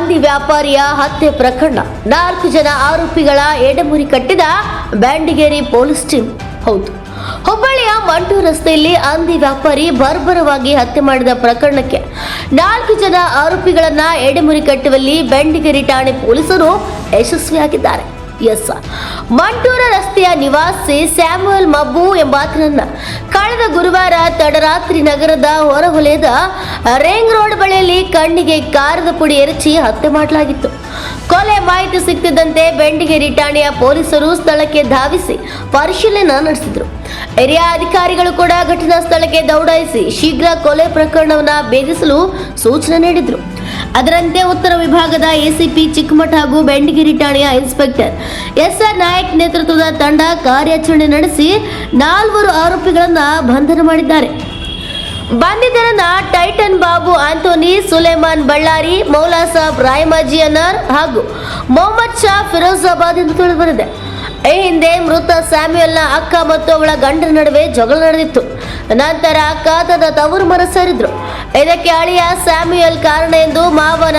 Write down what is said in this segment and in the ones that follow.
ಹಂದಿ ವ್ಯಾಪಾರಿಯ ಹತ್ಯೆ ಪ್ರಕರಣ. ನಾಲ್ಕು ಜನ ಆರೋಪಿಗಳ ಎಡೆಮುರಿ ಕಟ್ಟಿದ ಬ್ಯಾಂಡಿಗೇರಿ ಪೊಲೀಸ್ ಟೀಮ್. ಹೌದು. ಹುಬ್ಬಳ್ಳಿಯ ಮಂಟು ರಸ್ತೆಯಲ್ಲಿ ಹಂದಿ ವ್ಯಾಪಾರಿ ಬರ್ಬರವಾಗಿ ಹತ್ಯೆ ಮಾಡಿದ ಪ್ರಕರಣಕ್ಕೆ ನಾಲ್ಕು ಜನ ಆರೋಪಿಗಳನ್ನ ಎಡೆಮುರಿ ಕಟ್ಟುವಲ್ಲಿ ಬೆಂಡಿಗೇರಿ ಠಾಣೆ ಪೊಲೀಸರು ಯಶಸ್ವಿಯಾಗಿದ್ದಾರೆ. ಎಸ್. ಮಂಟೂರ ರಸ್ತೆಯ ನಿವಾಸಿ ಸ್ಯಾಮುಯಲ್ ಮಬ್ಬು ಎಂಬಾತನನ್ನ ಕಳೆದ ಗುರುವಾರ ತಡರಾತ್ರಿ ನಗರದ ಹೊರಹೊಲೆಯದ ರೇಂಗ್ ರೋಡ್ ಬಳಿಯಲ್ಲಿ ಕಣ್ಣಿಗೆ ಕಾರದ ಪುಡಿ ಎರಚಿ ಹತ್ಯೆ ಮಾಡಲಾಗಿತ್ತು. ಕೊಲೆ ಮಾಹಿತಿ ಸಿಗ್ತಿದ್ದಂತೆ ಬೆಂಡಿಗೇರಿ ಠಾಣೆಯ ಪೊಲೀಸರು ಸ್ಥಳಕ್ಕೆ ಧಾವಿಸಿ ಪರಿಶೀಲನೆ ನಡೆಸಿದರು. ಹಿರಿಯ ಅಧಿಕಾರಿಗಳು ಕೂಡ ಘಟನಾ ಸ್ಥಳಕ್ಕೆ ದೌಡಾಯಿಸಿ ಶೀಘ್ರ ಕೊಲೆ ಪ್ರಕರಣವನ್ನು ಭೇದಿಸಲು ಸೂಚನೆ ನೀಡಿದ್ರು. ಅದರಂತೆ ಉತ್ತರ ವಿಭಾಗದ ಎಸಿಪಿ ಚಿಕ್ಕಮಠ ಹಾಗೂ ಬೆಂಡಗಿರಿ ಠಾಣೆಯ ಇನ್ಸ್ಪೆಕ್ಟರ್ ಎಸ್ ಆರ್ ನಾಯಕ್ ನೇತೃತ್ವದ ತಂಡ ಕಾರ್ಯಾಚರಣೆ ನಡೆಸಿ ನಾಲ್ವರು ಆರೋಪಿಗಳನ್ನು ಬಂಧನ ಮಾಡಿದ್ದಾರೆ. ಬಂಧಿತರನ್ನ ಟೈಟನ್ ಬಾಬು ಆಂಟೋನಿ ಸುಲೇಮಾನ್ ಬಳ್ಳಾರಿ, ಮೌಲಾ ಸಾಬ್ ರಾಯಮಾಜಿ ಅನ್ನರ್ ಹಾಗೂ ಮೊಹಮ್ಮದ್ ಶಾ ಫಿರೋಜಾಬಾದ್ ಎಂದು ತಿಳಿದುಬಂದಿದೆ. ಈ ಹಿಂದೆ ಮೃತ ಸ್ಯಾಮ್ಯುಯಲ್ನ ಅಕ್ಕ ಮತ್ತು ಅವಳ ಗಂಡನ ನಡುವೆ ಜಗಳ ನಡೆದಿತ್ತು. ನಂತರ ಅಕ್ಕ ತನ್ನ ತವರು ಮರ ಸೇರಿದ್ರು. ಇದಕ್ಕೆ ಅಳಿಯ ಸ್ಯಾಮ್ಯುಯಲ್ ಕಾರಣ ಎಂದು ಮಾವನ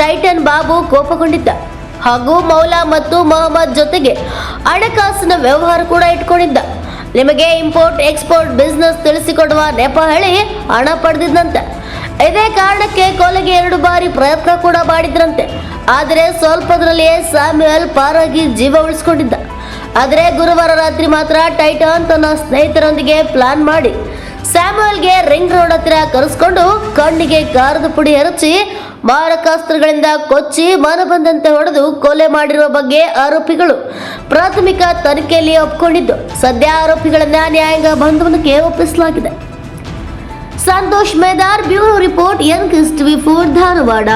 ಟೈಟನ್ ಬಾಬು ಕೋಪಗೊಂಡಿದ್ದ. ಹಾಗೂ ಮೌಲಾ ಮತ್ತು ಮೊಹಮ್ಮದ್ ಜೊತೆಗೆ ಹಣಕಾಸಿನ ವ್ಯವಹಾರ ಕೂಡ ಇಟ್ಕೊಂಡಿದ್ದ. ನಿಮಗೆ ಇಂಪೋರ್ಟ್, ಎಕ್ಸ್ಪೋರ್ಟ್, ಬಿಸ್ನೆಸ್ ತಿಳಿಸಿಕೊಡುವ ನೆಪ ಹೇಳಿ ಹಣ ಪಡೆದಿದ್ದಂತೆ. ಇದೇ ಕಾರಣಕ್ಕೆ ಕೊಲೆಗೆ ಎರಡು ಬಾರಿ ಪ್ರಯತ್ನ ಕೂಡ ಮಾಡಿದ್ರಂತೆ. ಆದರೆ ಸ್ವಲ್ಪದರಲ್ಲಿಯೇ ಸ್ಯಾಮ್ಯುಯಲ್ ಪಾರಾಗಿ ಜೀವ ಉಳಿಸ್ಕೊಂಡಿದ್ದ. ಆದರೆ ಗುರುವಾರ ರಾತ್ರಿ ಮಾತ್ರ ಟೈಟಾನ್ ತನ್ನ ಸ್ನೇಹಿತರೊಂದಿಗೆ ಪ್ಲಾನ್ ಮಾಡಿ ಸ್ಯಾಮ್ಯುಯಲ್ಗೆ ರಿಂಗ್ ರೋಡ್ ಹತ್ತಿರ ಕರೆಸ್ಕೊಂಡು ಕಣ್ಣಿಗೆ ಕಾರದ ಪುಡಿ ಎರಚಿ ಮಾರಕಾಸ್ತ್ರಗಳಿಂದ ಕೊಚ್ಚಿ ಮನ ಬಂದಂತೆ ಹೊಡೆದು ಕೊಲೆ ಮಾಡಿರುವ ಬಗ್ಗೆ ಆರೋಪಿಗಳು ಪ್ರಾಥಮಿಕ ತನಿಖೆಯಲ್ಲಿ ಒಪ್ಪಿಕೊಂಡಿದ್ದು ಸದ್ಯ ಆರೋಪಿಗಳನ್ನ ನ್ಯಾಯಾಂಗ ಬಂಧನಕ್ಕೆ ಒಪ್ಪಿಸಲಾಗಿದೆ. Santosh Medar bureau report N V. Four Dharwad